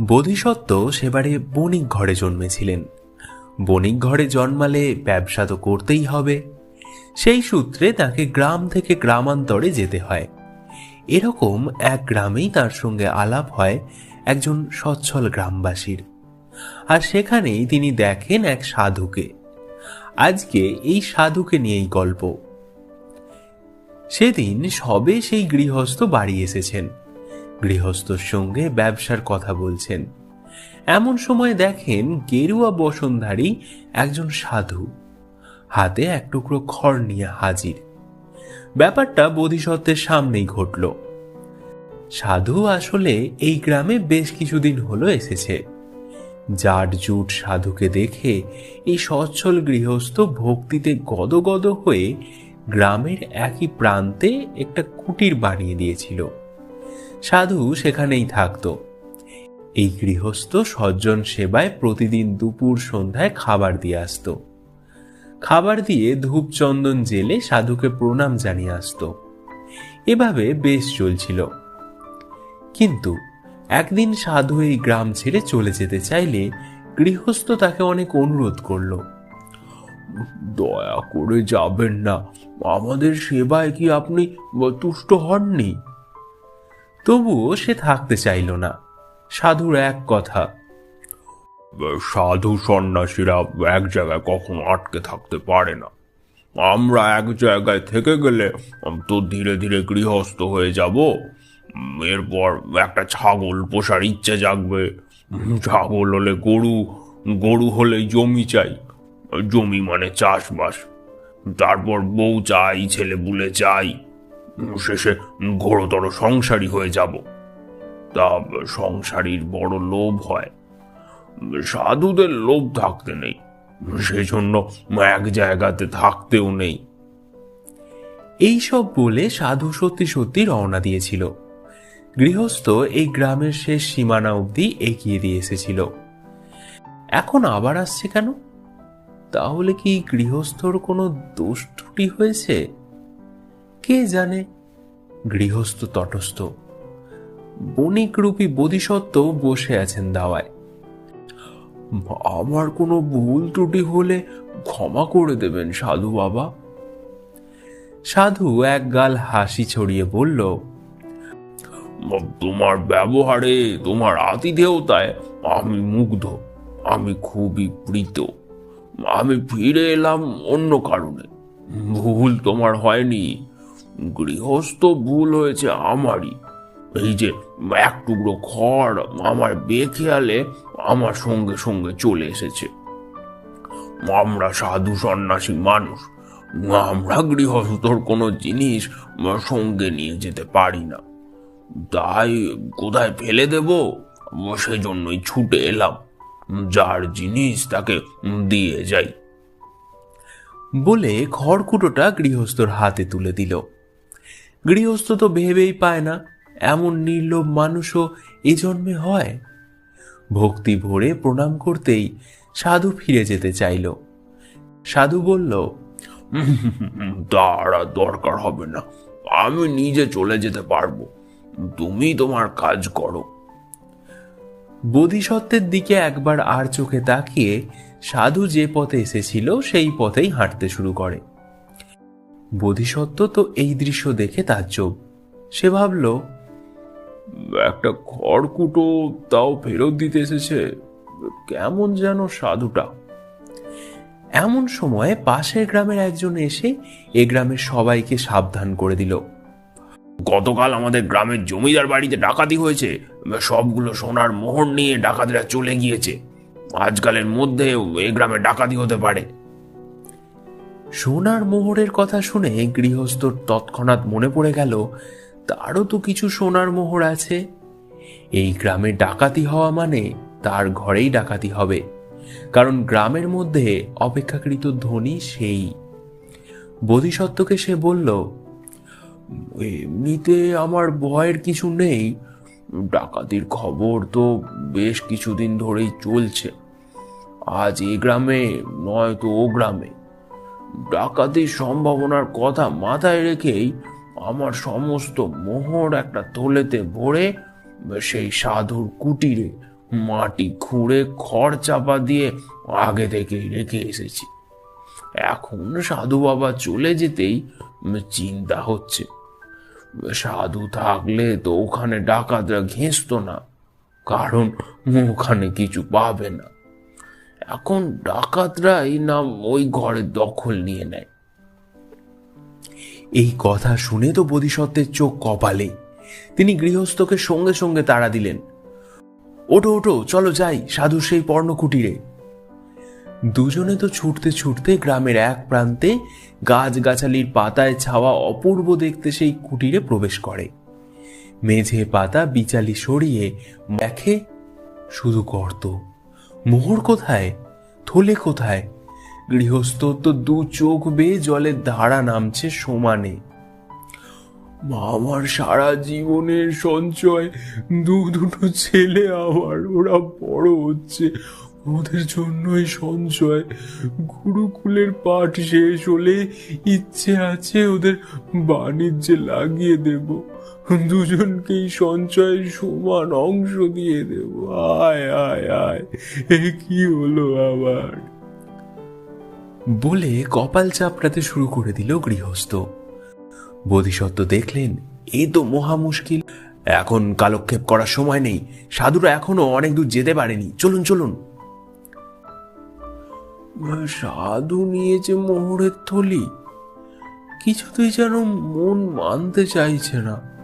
বোধিসত্ত্ব সেবারে বণিক ঘরে জন্মেছিলেন। বণিক ঘরে জন্মালে ব্যবসা তো করতেই হবে। সেই সূত্রে তাকে গ্রাম থেকে গ্রামান্তরে যেতে হয়। এরকম এক গ্রামেই তার সঙ্গে আলাপ হয় একজন সচ্ছল গ্রামবাসীর। আর সেখানেই তিনি দেখেন এক সাধুকে। আজকে এই সাধুকে নিয়েই গল্প। সেদিন সবে সেই গৃহস্থ বাড়ি এসেছেন। গৃহস্থর সঙ্গে ব্যবসার কথা বলছেন। এমন সময় দেখেন গেরুয়া বসনধারী একজন সাধু। হাতে এক টুকরো খড় নিয়ে হাজির। ব্যাপারটা বোধিসত্ত্বের সামনেই ঘটল। সাধু আসলে এই গ্রামে বেশ কিছুদিন হলো এসেছে। জাট জুট সাধুকে দেখে এই সচ্ছল গৃহস্থ ভক্তিতে গদগদ হয়ে গ্রামের একই প্রান্তে একটা কুটির বানিয়ে দিয়েছিল। সাধু সেখানেই থাকতো। এই গৃহস্থ সজ্জন সেবায় প্রতিদিন দুপুর সন্ধ্যায় খাবার দিয়ে আসতো। খাবার দিয়ে ধূপ চন্দন জেলে সাধুকে প্রণাম জানিয়ে আসতো। এভাবে বেশ চলছিল। কিন্তু একদিন সাধু এই গ্রাম ছেড়ে চলে যেতে চাইলে গৃহস্থ তাকে অনেক অনুরোধ করল। দয়া করে যাবেন না। আমাদের সেবায় কি আপনি তুষ্ট হননি? তবুও সে থাকতে চাইল না। সাধুর এক কথা, সাধু সন্ন্যাসীরা এক জায়গায় কখনো আটকে থাকতে পারে না। আমরা এক জায়গায় থেকে গেলে তো ধীরে ধীরে গৃহস্থ হয়ে যাব। এরপর একটা ছাগল পোষার ইচ্ছে জাগবে। ছাগল হলে গরু গরু হলে জমি চাই। জমি মানে চাষবাস। তারপর বউ চাই, ছেলে বুলে চাই। শেষে ঘোরতর সংসারী হয়ে যাব। তা সংসারীর বড় লোভ হয়। সাধুদের লোভ থাকতে নেই। সেজন্য এক জায়গাতে থাকতেও নেই। এইসব বলে সাধু সত্যি সত্যি রওনা দিয়েছিল। গৃহস্থ এই গ্রামের শেষ সীমানা অবধি এগিয়ে দিয়ে এসেছিল। এখন আবার আসছে কেন? তাহলে কি গৃহস্থর কোনো দোষ ত্রুটি হয়েছে? কে জানে? গৃহস্থ তটস্থ। বণিক রূপী বোধিসত্ত্ব বসে আছেন দাওয়ায়। আমার কোনো ভুল ত্রুটি হলে ক্ষমা করে দেবেন, সাধু বাবা। সাধু এক গাল হাসি ছড়িয়ে বলল, তোমার ব্যবহারে, তোমার আতিথেয়তায় আমি মুগ্ধ, আমি খুবই প্রীত। আমি ফিরে এলাম অন্য কারণে। ভুল তোমার হয়নি। গৃহস্থ ভুল হয়েছে আমারই। এই যে এক টুকরো খড় আমার বেখেয়ালে আমার সঙ্গে সঙ্গে চলে এসেছে। আমরা সাধু সন্ন্যাসী মানুষ, আমরা গৃহস্থর কোনো জিনিস সঙ্গে নিয়ে যেতে পারি না। তাই কোথায় ফেলে দেব? সেজন্যই ছুটে এলাম। যার জিনিস তাকে দিয়ে যাই। বলে খড়কুটোটা গৃহস্থর হাতে তুলে দিল। গৃহস্থ তো ভেবেই পায় না এমন নির্লোভ মানুষও এ জন্মে হয়। ভক্তি ভরে প্রণাম করতেই সাধু ফিরে যেতে চাইল। সাধু বলল তার দরকার হবে না। আমি নিজে চলে যেতে পারব। তুমি তোমার কাজ করো। বোধিসত্ত্বের দিকে একবার আর চোখে তাকিয়ে সাধু যে পথে এসেছিল সেই পথেই হাঁটতে শুরু করে। বোধিসত্ত্ব তো এই দৃশ্য দেখে তাজ্জব। সে ভাবল, একটা খড়কুটো তাও ফেরত দিতে এসেছে। কেমন যেন সাধুটা। এমন সময়ে পাশের গ্রামের একজন এসে এ গ্রামের সবাইকে সাবধান করে দিল। গতকাল আমাদের গ্রামের জমিদার বাড়িতে ডাকাতি হয়েছে। সবগুলো সোনার মোহর নিয়ে ডাকাতিরা চলে গিয়েছে। আজকালের মধ্যে এ গ্রামে ডাকাতি হতে পারে। সোনার মোহরের কথা শুনে গৃহস্থর তৎক্ষণাৎ মনে পড়ে গেল, তারও তো কিছু সোনার মোহর আছে। এই গ্রামে ডাকাতি হওয়া মানে তার ঘরেই ডাকাতি হবে, কারণ গ্রামের মধ্যে অপেক্ষাকৃত ধনী সেই। বোধিসত্ত্বকে সে বলল, এমনিতে আমার ভয়ের কিছু নেই, ডাকাতির খবর তো বেশ কিছুদিন ধরেই চলছে। আজ এ গ্রামে নয়তো ও গ্রামে। ডাকাতির সম্ভাবনার কথা মাথায় রেখেই আমার সমস্ত মোহর একটা তোলেতে ভরে সেই সাধুর কুটিরে মাটি খুঁড়ে খড় চাপা দিয়ে আগে থেকেই রেখে এসেছি। এখন সাধু বাবা চলে যেতেই চিন্তা হচ্ছে। সাধু থাকলে তো ওখানে ডাকাতরা ঘেঁষতো না, কারণ ওখানে কিছু পাবে না। এখন ডাকাতরা এই নাম ওই ঘরের দখল নিয়ে নেয়। এই কথা শুনে তো বোধিসত্ত্বের চোখ কপালে। তিনি গৃহস্থকে সঙ্গে সঙ্গে তাড়া দিলেন। ওটো ওটো চলো যাই সাধু সেই পর্ণকুটিরে। দুজনে তো ছুটতে ছুটতে গ্রামের এক প্রান্তে গাছগাছালির পাতায় ছাওয়া অপূর্ব দেখতে সেই কুটিরে প্রবেশ করে। মেঝে পাতা বিচালি সরিয়ে দেখে শুধু গর্ত। মোহর কোথায়? থলে কোথায়? গৃহস্থ তো দু চোখ বেয়ে জলের ধারা নামছে সমানে। আমার সারা জীবনের সঞ্চয় দু দুটো ছেলে আমার ওরা বড় হচ্ছে। ওদের জন্যই সঞ্চয়। গুরুকুলের পাঠ শেষ হলে ইচ্ছে আছে ওদের বাণিজ্যে লাগিয়ে দেব। দুজনকেই সঞ্চয়ের সমান অংশ দিয়ে দেব। আয় আয় আয়। এ কি হলো আবার? বলে কপাল চাপড়াতে শুরু করে দিল গৃহস্থ। বোধিসত্ত্ব দেখলেন এ তো মহা মুশকিল। এখন কালক্ষেপ করার সময় নেই। সাধুরা এখনও অনেক দূর যেতে পারেনি। চলুন চলুন। সাধু নিয়েছে মোহরের থলি। কিছুতেই যেন মন মানতে চাইছে না।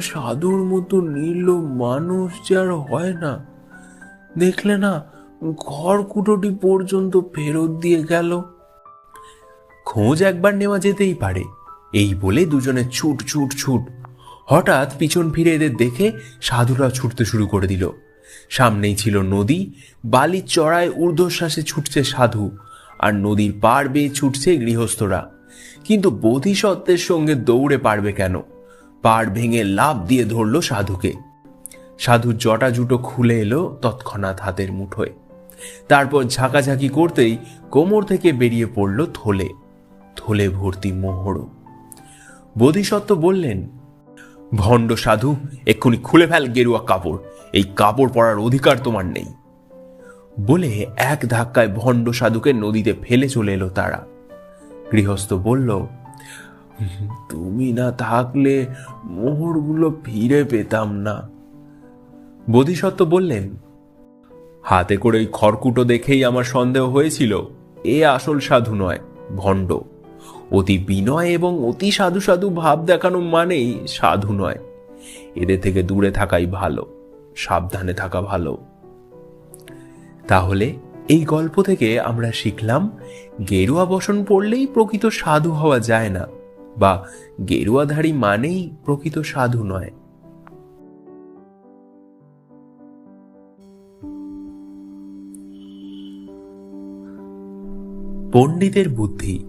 সাধুর মতো নির্লোভ মানুষ যে আর হয় না। দেখলে না, ঘর কুটোটি পর্যন্ত ফেরত দিয়ে গেল। খোঁজ একবার নেওয়া যেতেই পারে। এই বলে দুজনে ছুট ছুট ছুট। হঠাৎ পিছন ফিরে এদের দেখে সাধুরা ছুটতে শুরু করে দিল। সামনেই ছিল নদী বালির চড়ায় ঊর্ধ্বশ্বাসে ছুটছে সাধু, আর নদীর পার বেয়ে ছুটছে গৃহস্থরা। কিন্তু বোধিসত্ত্বের সঙ্গে দৌড়ে পারবে কেন? পাড় ভেঙে লাভ দিয়ে ধরল সাধুকে। সাধুর জটা জুটো খুলে এলো তৎক্ষণাৎ হাতের মুঠোয়। তারপর ঝাঁকাঝাঁকি করতেই কোমর থেকে বেরিয়ে পড়ল থলে থলে ভর্তি মোহরও। বোধিসত্ত্ব বললেন, ভণ্ড সাধু, এক্ষুনি খুলে ফেল গেরুয়া কাপড়, এই কাপড় পরার অধিকার তোমার নেই। বলে এক ধাক্কায় ভণ্ড সাধুকে নদীতে ফেলে চলে এলো তারা। গৃহস্থ বলল তুমি না থাকলে মোহরগুলো ফিরে পেতাম না। বোধিসত্ত্ব বললেন, হাতে করে ওই খড়কুটো দেখেই আমার সন্দেহ হয়েছিল, এ আসল সাধু নয়, ভণ্ড। অতি বিনয় এবং অতি সাধু সাধু ভাব দেখানো মানেই সাধু নয়। এদের থেকে দূরে থাকাই ভালো, সাবধানে থাকা ভালো। তাহলে এই গল্প থেকে আমরা শিখলাম, গেরুয়া বসন পড়লেই প্রকৃত সাধু হওয়া যায় না। বা গেরুয়াধারী মানেই প্রকৃত সাধু নয়। পণ্ডিতের বুদ্ধি।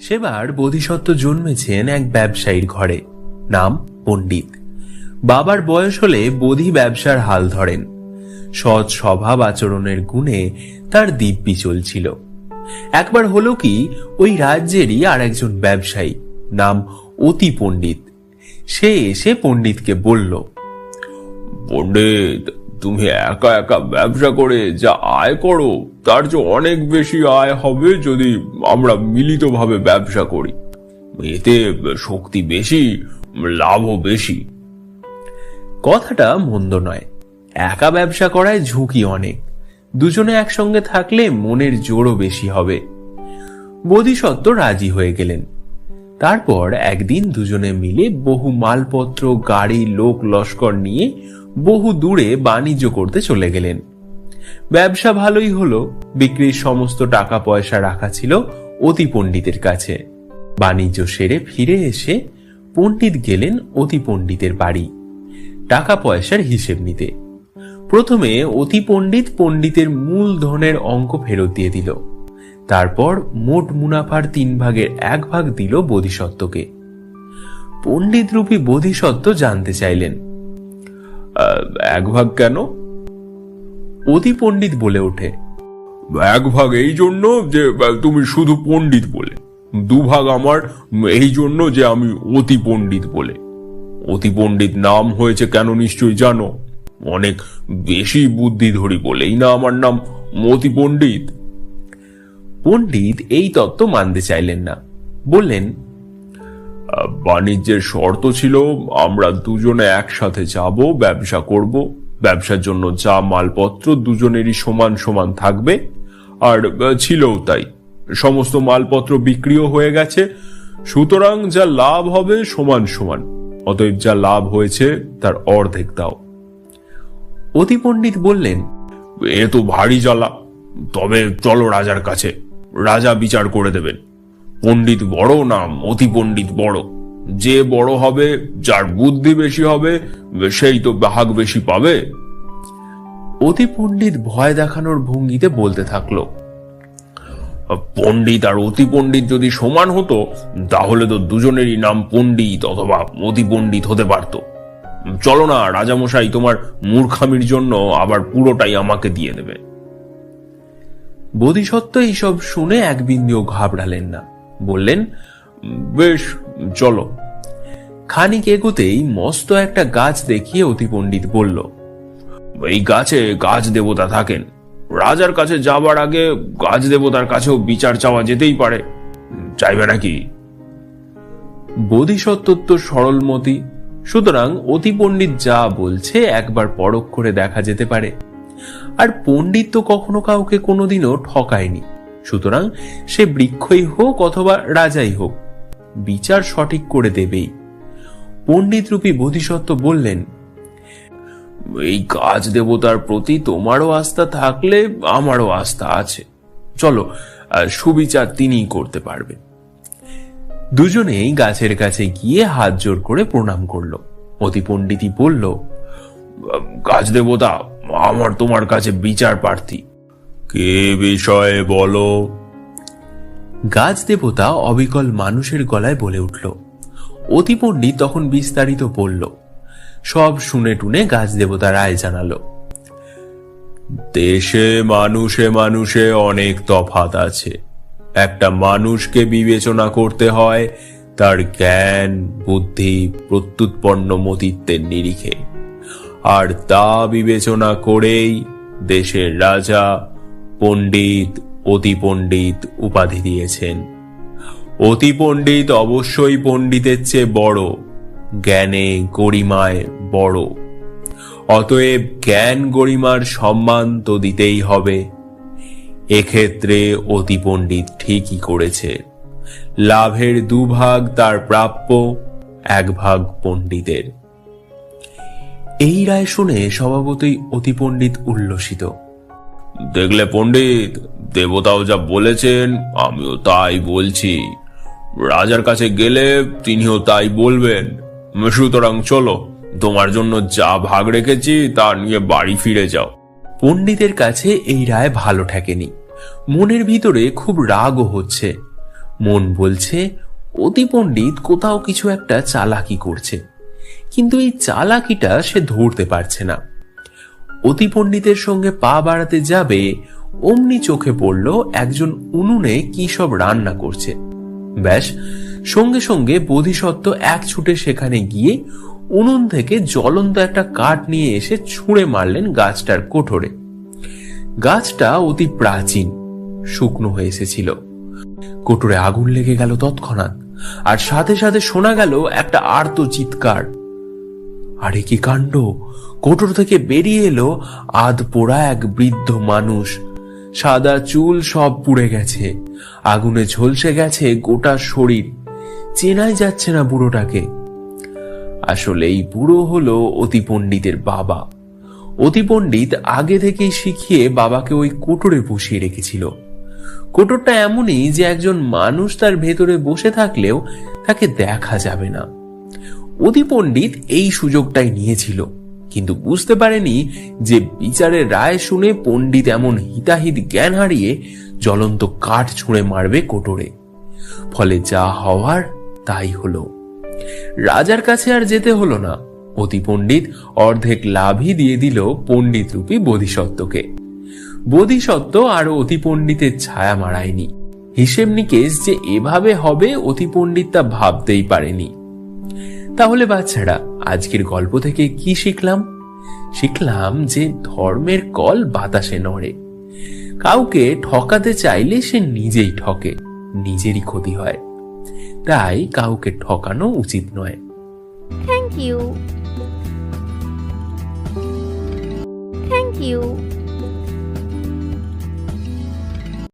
সেবার বোধিসত্ত্ব জন্মেছেন এক ব্যবসায়ীর ঘরে, নাম পণ্ডিত। বাবার বয়স হলে বোধি ব্যবসার হাল ধরেন। সৎ স্বভাব আচরণের গুণে তার দিব্যি চলছিল। একবার হলো কি, ওই রাজ্যেরই আর একজন ব্যবসায়ী, নাম অতি পণ্ডিত। সে এসে পণ্ডিতকে বলল, পণ্ডিত, তুমি একা একা ব্যবসা করে যা আয় করো, তার চেয়ে অনেক বেশি আয় হবে যদি আমরা মিলিতভাবে ব্যবসা করি। এতে শক্তি বেশি, লাভও বেশি। কথাটা মন্দ নয়। একা ব্যবসা করায় ঝুঁকি অনেক। দুজনে একসঙ্গে থাকলে মনের জোরও বেশি হবে। বোধিসত্ত্ব রাজি হয়ে গেলেন। তারপর একদিন দুজনে মিলে বহু মালপত্র, গাড়ি, লোক, লস্কর নিয়ে বহু দূরে বাণিজ্য করতে চলে গেলেন। ব্যবসা ভালোই হলো, বিক্রির সমস্ত টাকা পয়সা রাখা ছিল অতি পণ্ডিতের কাছে। বাণিজ্য সেরে ফিরে এসে পণ্ডিত গেলেন অতি পণ্ডিতের বাড়ি। টাকা পয়সার হিসেব নিতে। প্রথমে অতি পণ্ডিত পণ্ডিতের মূল ধনের অঙ্ক ফেরত দিয়ে দিল। তারপর মোট মুনাফার তিন ভাগের এক ভাগ দিল বোধিসত্ত্বকে। পণ্ডিত রূপী বোধিসত্ত্ব জানতে চাইলেন। এক ভাগ কেন? অতি পণ্ডিত বলে ওঠে। এক ভাগ এই জন্য যে তুমি শুধু পণ্ডিত বলে। দু ভাগ আমার এই জন্য যে আমি অতি পণ্ডিত বলে। অতি পণ্ডিত নাম হয়েছে কেন নিশ্চয়ই জানো? অনেক বেশি বুদ্ধি ধরি বলেই না আমার নাম মতি পণ্ডিত। পণ্ডিত এই তত্ত্ব মানতে চাইলেন না। বললেন, বাণিজ্যের শর্ত ছিল, আমরা দুজনে একসাথে যাব, ব্যবসা করব, ব্যবসার জন্য যা মালপত্র দুজনেরই সমান সমান থাকবে, আর ছিলও তাই। সমস্ত মালপত্র বিক্রিও হয়ে গেছে, সুতরাং যা লাভ হবে সমান সমান, অতএব যা লাভ হয়েছে তার অর্ধেক দাও। অতি পণ্ডিত বললেন এ তো ভারী জ্বালা। তবে চলো রাজার কাছে। রাজা বিচার করে দেবেন। পণ্ডিত বড় নাম অতি পণ্ডিত বড়। যে বড় হবে যার বুদ্ধি বেশি হবে সেই তো ভাগ বেশি পাবে। অতি পণ্ডিত ভয় দেখানোর ভঙ্গিতে বলতে থাকল পণ্ডিত আর অতি পণ্ডিত যদি সমান হতো তাহলে তো দুজনেরই নাম পণ্ডিত অথবা অতি পণ্ডিত হতে পারত। চলো না, রাজামশাই, তোমার মূর্খামির জন্য আবার পুরোটাই আমাকে দিয়ে দেবে। বোধিসত্ত্ব এইসব শুনে এক বিন্দুও ঘাবড়ালেন না। বললেন, বেশ, চলো। খানিক এগোতেই মস্ত একটা গাছ দেখিয়ে অতি পণ্ডিত বলল, এই গাছে গাছ দেবতা থাকেন। রাজার কাছে যাবার আগে গাছ দেবতার কাছেও বিচার চাওয়া যেতেই পারে। চাইবে নাকি? বোধিসত্ত্ব তো সরলমতি সুতরাং অতি পণ্ডিত যা বলছে একবার পরখ করে দেখা যেতে পারে। আর পণ্ডিত তো কখনো কাউকে কোনোদিনও ঠকায়নি। সুতরাং সে বৃক্ষই হোক অথবা রাজাই হোক, বিচার সঠিক করে দেবেই। পণ্ডিত রূপী বোধিসত্ত্ব বললেন, এই গাছ দেবতার প্রতি তোমারও আস্থা থাকলে আমারও আস্থা আছে। চলো সুবিচার তিনিই করতে পারবে দুজনেই গাছের কাছে গিয়ে হাত জোর করে প্রণাম করল। অতি পণ্ডিতই বলল গাছ দেবতা আমার তোমার কাছে বিচার প্রার্থী। কে বিষয়ে বলো? গাছ দেবতা অবিকল মানুষের গলায় বলে উঠল। অতি পণ্ডিত তখন বিস্তারিত বলল সব শুনে টুনে গাছ দেবতা রায় জানালো দেশে মানুষে মানুষে অনেক তফাত আছে। একটা মানুষকে বিবেচনা করতে হয়, তার জ্ঞান, বুদ্ধি, প্রত্যুৎপন্ন মতিত্বের নিরিখে। আর তা বিবেচনা করেই দেশের রাজা, পণ্ডিত অতি পণ্ডিত উপাধি দিয়েছেন। অতি পণ্ডিত অবশ্যই পণ্ডিতের চেয়ে বড়, জ্ঞানে গরিমায় বড়। অতএব জ্ঞান গরিমার সম্মান তো দিতেই হবে। এক্ষেত্রে অতি পণ্ডিত ঠিকই করেছে। লাভের দুভাগ তার প্রাপ্য এক ভাগ পণ্ডিতের। এই রায় শুনে স্বভাবতই অতি পণ্ডিত উল্লসিত। দেখলে পণ্ডিত দেবতাও যা বলেছেন আমিও তাই বলছি। রাজার কাছে গেলে তিনিও তাই বলবেন। সুতরাং চলো তোমার জন্য যা ভাগ রেখেছি তা নিয়ে বাড়ি ফিরে যাও। পণ্ডিতের কাছে এই রায় ভালো ঠেকেনি। মনের ভিতরে খুব রাগও হচ্ছে। মন বলছে, অতি পণ্ডিত, কোথাও কিছু একটা চালাকি করছে। কিন্তু এই চালাকিটা সে ধরতে পারছে না। অতি পণ্ডিতের সঙ্গে পা বাড়াতে যাবে, অমনি চোখে পড়ল একজন উনুনে কি সব রান্না করছে। ব্যাস, সঙ্গে সঙ্গে বোধিসত্ত্ব এক ছুটে সেখানে গিয়ে উনুন থেকে জ্বলন্ত একটা কাঠ নিয়ে এসে ছুঁড়ে মারলেন গাছটার কোঠরে। গাছটা অতি প্রাচীন, শুকনো হয়ে এসেছিল। কোটরে আগুন লেগে গেল তৎক্ষণাৎ, আর সাথে সাথে শোনা গেল একটা আর্ত চিৎকার। আরে কি কাণ্ড! কোটর থেকে বেরিয়ে এলো আধ পোড়া এক বৃদ্ধ মানুষ। সাদা চুল সব পুড়ে গেছে, আগুনে ঝলসে গেছে গোটা শরীর। চেনাই যাচ্ছে না বুড়োটাকে। আসলে এই বুড়ো হলো অতি পণ্ডিতের বাবা। অতি পণ্ডিত আগে থেকেই শিখিয়ে বাবাকে ওই কোটরে বসিয়ে রেখেছিল। কোটরটা এমনই যে একজন মানুষ তার ভেতরে বসে থাকলেও তাকে দেখা যাবে না। অতি পণ্ডিত এই সুযোগটাই নিয়েছিল, কিন্তু বুঝতে পারেনি যে বিচারের রায় শুনে পণ্ডিত এমন হিতাহিত জ্ঞান হারিয়ে জ্বলন্ত কাঠ ছুঁড়ে মারবে কোটরে। ফলে যা হওয়ার তাই হলো। রাজার কাছে আর যেতে হলো না। অতি পণ্ডিত অর্ধেক লাভই দিয়ে দিল পণ্ডিত রূপী বোধিসত্ত্বকে। বোধিসত্ত্ব আর অতি পণ্ডিতের ছায়া মারায়নি হিসেব নিকেশ যে এভাবে হবে অতি পণ্ডিত তা ভাবতেই পারেনি। তাহলে বাচ্চারা, আজকের গল্প থেকে কি শিখলাম? শিখলাম যে ধর্মের কল বাতাসে নড়ে। কাউকে ঠকাতে চাইলে সে নিজেই ঠকে, নিজেরই ক্ষতি হয়। তাই কাউকে ঠকানো উচিত নয়। Thank you. you.